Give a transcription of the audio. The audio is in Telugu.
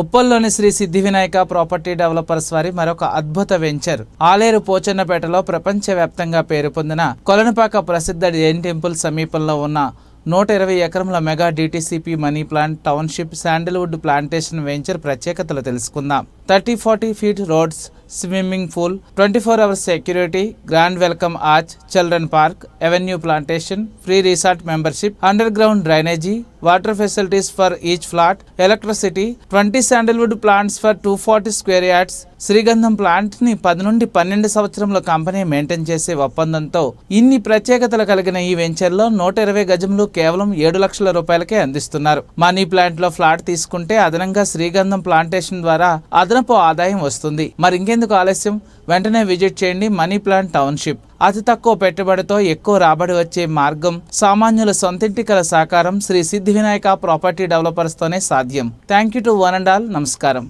ఉప్పల్లోని శ్రీ సిద్ధి వినాయక ప్రాపర్టీ డెవలపర్స్ వారి మరొక అద్భుత వెంచర్. ఆలేరు పోచన్నపేటలో ప్రపంచవ్యాప్తంగా పేరు పొందిన కొలనుపాక ప్రసిద్ధ జైన్ టెంపుల్ సమీపంలో ఉన్న నూట ఇరవై ఎకరముల mega DTCP money plant township sandalwood plantation venture ప్రత్యేకతలు తెలుసుకుందాం. Thirty forty feet roads swimming pool twenty four hours security grand welcome arch children park avenue plantation free resort membership under ground drainage water facilities for each flat electricity twenty sandalwood plants for two forty square yards శ్రీగంధం ప్లాంట్ని పది నుండి పన్నెండు సంవత్సరంలో కంపెనీ మెయింటైన్ చేసే ఒప్పందంతో ఇన్ని ప్రత్యేకతలు కలిగిన ఈ వెంచర్లో నూట ఇరవై గజములు కేవలం ఏడు లక్షల రూపాయలకే అందిస్తున్నారు. మనీ ప్లాంట్లో ఫ్లాట్ తీసుకుంటే అదనంగా శ్రీగంధం ప్లాంటేషన్ ద్వారా అదనపు ఆదాయం వస్తుంది. మరి ఇంకెందుకు ఆలస్యం? వెంటనే విజిట్ చేయండి మనీ ప్లాంట్ టౌన్షిప్. అతి తక్కువ పెట్టుబడితో ఎక్కువ రాబడి వచ్చే మార్గం సామాన్యుల సొంతింటి కల సహకారం శ్రీ సిద్ధి వినాయక ప్రాపర్టీ డెవలపర్స్తోనే సాధ్యం. Thank you to one and all. నమస్కారం.